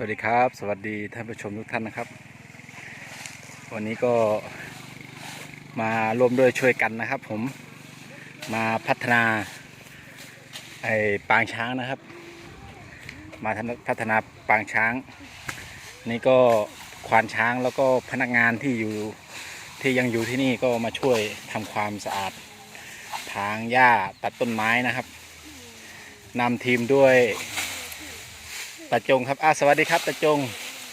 สวัสดีครับ สวัสดีท่านผู้ชมทุกท่านนะครับ วันนี้ก็มาร่วมด้วยช่วยกันนะครับ ผมมาพัฒนาไอ้ปางช้างนะครับ มาพัฒนาปางช้าง นี่ก็ควานช้างแล้วก็พนักงานที่อยู่ที่ยังอยู่ที่นี่ก็มาช่วยทำความสะอาดทางหญ้าตัดต้นไม้นะครับนำทีมด้วย ตาจงครับอะสวัสดีครับตาจง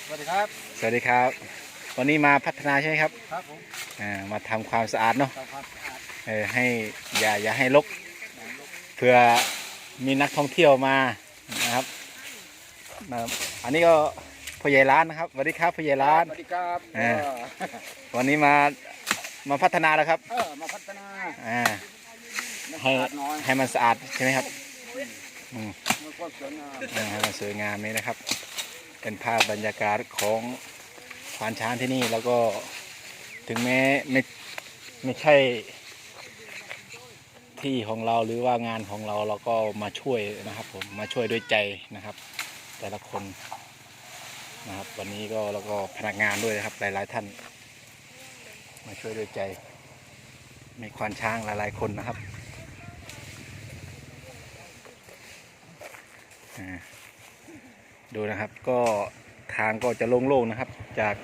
สวัสดีครับ สวัสดีครับ วันนี้มาพัฒนาใช่ไหมครับ ครับผมอ่ามาทำความสะอาดเนาะ ทำความสะอาดเออให้อย่าอย่าให้รกเพื่อมีนักท่องเที่ยวมานะครับนะครับอันนี้ก็พ่อใหญ่ร้านนะครับสวัสดีครับพ่อใหญ่ร้าน สวัสดีครับอ่าวันนี้มามาพัฒนาแล้วครับเออมาพัฒนาอ่ามันให้สะอาดน้อยให้มันสะอาดใช่ไหมครับ อืมมันก็สวยงามอ่าให้มันสวยงามนี้นะครับ เป็นภาพบรรยากาศของควานช้างที่นี่แล้วก็ถึงแม้ไม่ไม่ใช่ที่ของเราหรือว่างานของเราเราก็มาช่วยนะครับผมมาช่วยด้วยใจนะครับ แต่ละคนนะครับ วันนี้ก็แล้วก็พนักงานด้วยนะครับ หลาย ๆ ท่าน มาช่วยด้วยใจ มีควานช้างหลาย ๆ คนนะครับอ่า ดูนะครับก็ทางก็จะโล่งๆนะครับ จาก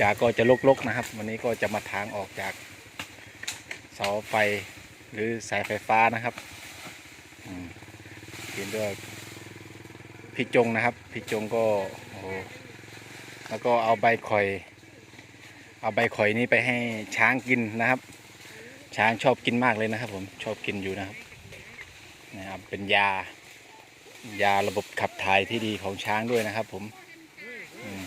จากก็จะลกๆนะครับ วันนี้ก็จะมาทางออกจากเสาไฟหรือสายไฟฟ้านะครับอืมเห็นด้วยพี่จงนะครับพี่จงก็โอ้แล้วก็เอาใบข่อย เอาใบข่อยนี้ไปให้ช้างกินนะครับ ช้างชอบกินมากเลยนะครับ ผมชอบกินอยู่นะครับนะครับเป็นยา ยาระบบขับถ่ายที่ดีของช้างด้วยนะครับผมอืม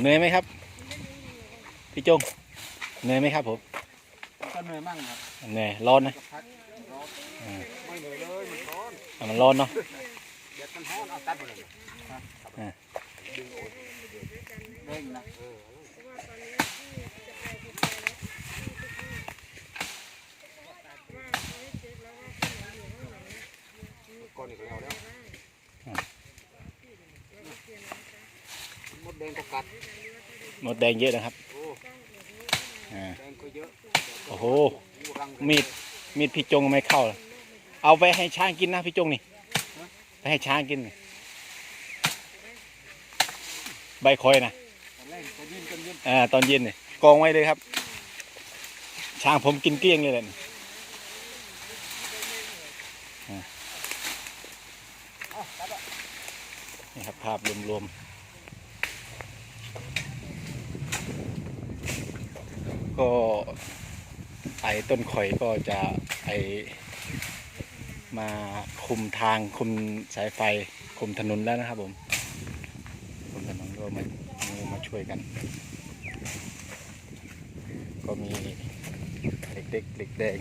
เหนื่อยไหมครับ พี่จงเหนื่อยไหมครับผมก็เหนื่อยมั่งครับเหนื่อยร้อนนะจะพักร้อนอืมไม่เหนื่อยเลยมันร้อนอะมันร้อนเนาะเดี๋ยวมันร้อนเอาตัดไปเลย ครับอ่าดึงโอนเร่งนะเออก้อนอีกแล้วแล้วมดแดงก็กัดหมดแดงเยอะนะครับโอ้อ่าแดงก็เยอะโอ้โหอยู่รังมีด มีดพี่จงไม่เข้าเลยเอาไปให้ช้างกินนะพี่จงนี่ ไปให้ช้างกินนี่ใบคอยนะต อ่าตอนเย็นนี่กองไว้เลยครับ ช้างผมกินเกลี้ยงเลยแหละนี่ครับภาพรวมๆ ก็ไอ้ต้นข่อยก็จะไอมาคุมทางคุมสายไฟคุมถนนแล้วนะครับผมคุมถนนก็มา ช่วยกัน ก็มีเด็กเด็กเด็กแดง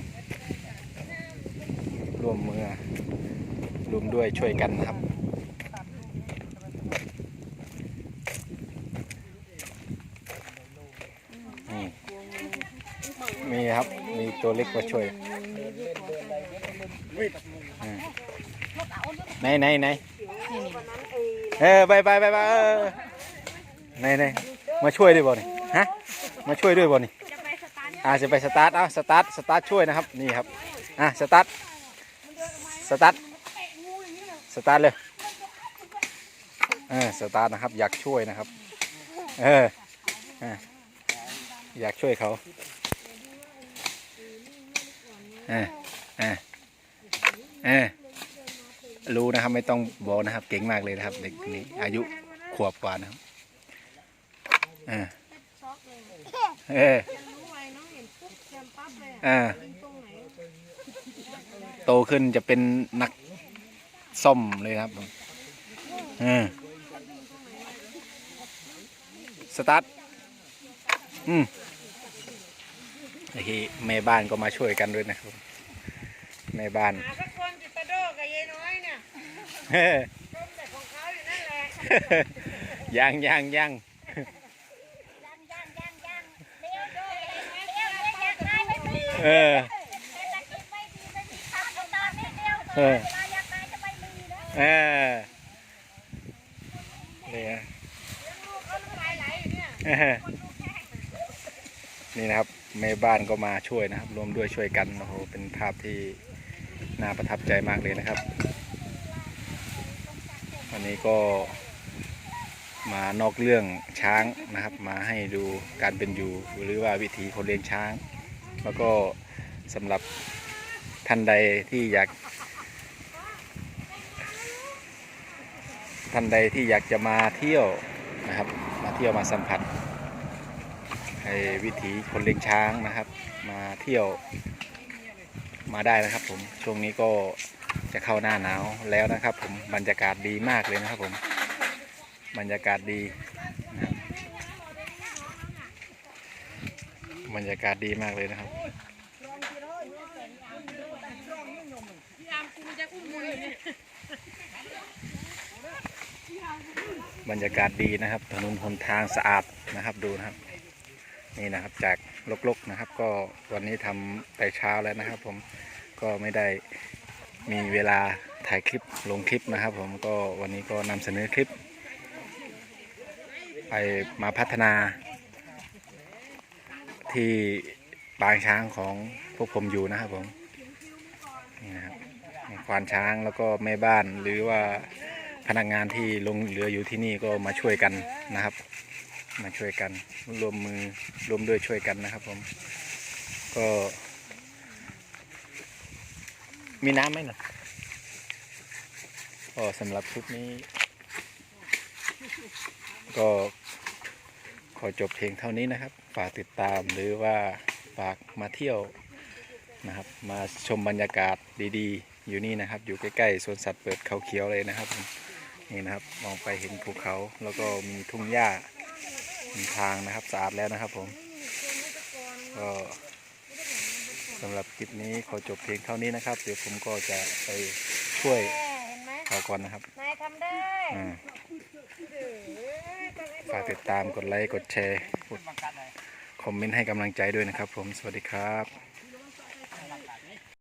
ร่วมมือร่วมด้วยช่วยกันนะครับนี่มีครับ มีตัวเล็กมาช่วยไหนไหนไหนเออ ไปไปไปไป เออไหนไหนมาช่วยด้วยบ่นี่ฮะมาช่วยด้วยบ่นี่จะไปสตาจะไปสตาร์ทเอาสตาร์ทสตาร์ทช่วยนะครับนี่ครับอะสตาร์ทสตาร์ทสตาร์ทเลยเออสตาร์ทนะครับอยากช่วยนะครับเอออยากช่วยเขาเออเออเออรู้นะครับไม่ต้องบอกนะครับเก่งมากเลยนะครับเด็กนี้อายุขวบกว่านะครับ เออช็อกเลยเออรู้ไวน้องเห็นปุ๊บแซมปั๊บเลยอ่าตรงไหนโตขึ้นจะเป็นนักซ่อมเลยครับผมอืมสตาร์ทอืมไอ้ที่แม่บ้านก็มาช่วยกันด้วยนะครับแม่บ้าน หาสักคนจิตตะโดกับยายน้อยเนี่ยเฮ้ยต้มแต่ของเขาอยู่นั่นแหละ ยังยังยัง ย่างย่างย่างย่างเละ เออเออเอ่อเนี่ยลูกเขาน้ำลายไหลอยู่เนี่ยเออนี่นะครับแม่บ้านก็มาช่วยนะครับ รวมด้วยช่วยกันโอ้โหเป็นภาพที่น่าประทับใจมากเลยนะครับ วันนี้ก็มานอกเรื่องช้างนะครับ มาให้ดูการเป็นอยู่หรือว่าวิถีคนเลี้ยงช้าง แล้วก็สำหรับท่านใดที่อยากท่านใดที่อยากจะมาเที่ยวนะครับ มาเที่ยวมาสัมผัสไอ้วิถีคนเลี้ยงช้างนะครับ มาเที่ยวมาได้นะครับผมช่วงนี้ก็จะเข้าหน้าหนาวแล้วนะครับผมบรรยากาศดีมากเลยนะครับผมบรรยากาศดีนะครั บรรยากาศดีมากเลยนะครับ บรรยากาศดีนะครับ ถนนหนทางสะอาดนะครับดูนะครับ นี่นะครับจากลกๆนะครับ ก็วันนี้ทำแต่เช้าแล้วนะครับ ผมก็ไม่ได้มีเวลาถ่ายคลิปลงคลิปนะครับ ผมก็วันนี้ก็นำเสนอคลิป ไปมาพัฒนา ที่ปางช้างของพวกผมอยู่นะครับผมนี่นะครับควานช้างแล้วก็แม่บ้านหรือว่าพนักงานที่ลงเหลืออยู่ที่นี่ก็มาช่วยกันนะครับ มาช่วยกันรวมมือรวมด้วยช่วยกันนะครับ ผม ก็ มีน้ำไหมหนะก็สำหรับคลิปนี้ ก็ขอจบเพียงเท่านี้นะครับ ฝากติดตามหรือว่าฝากมาเที่ยวนะครับ มาชมบรรยากาศดีๆ อยู่นี่นะครับ อยู่ใกล้ๆสวนสัตว์เปิดเขาเขียวเลยนะครับผมนี่นะครับมองไปเห็นภูเขาแล้วก็มีทุ่งหญ้ามีทางนะครับสะอาดแล้วนะครับผมก็สำหรับคลิปนี้ขอจบเพียงเท่านี้นะครับ เดี๋ยวผมก็จะไปช่วยเห็นไหมเขาก่อนนะครับนายทำได้อ่าฝากติดตามกดไลค์กดแชร์กด คอมเมนต์ให้กำลังใจด้วยนะครับผม สวัสดีครับ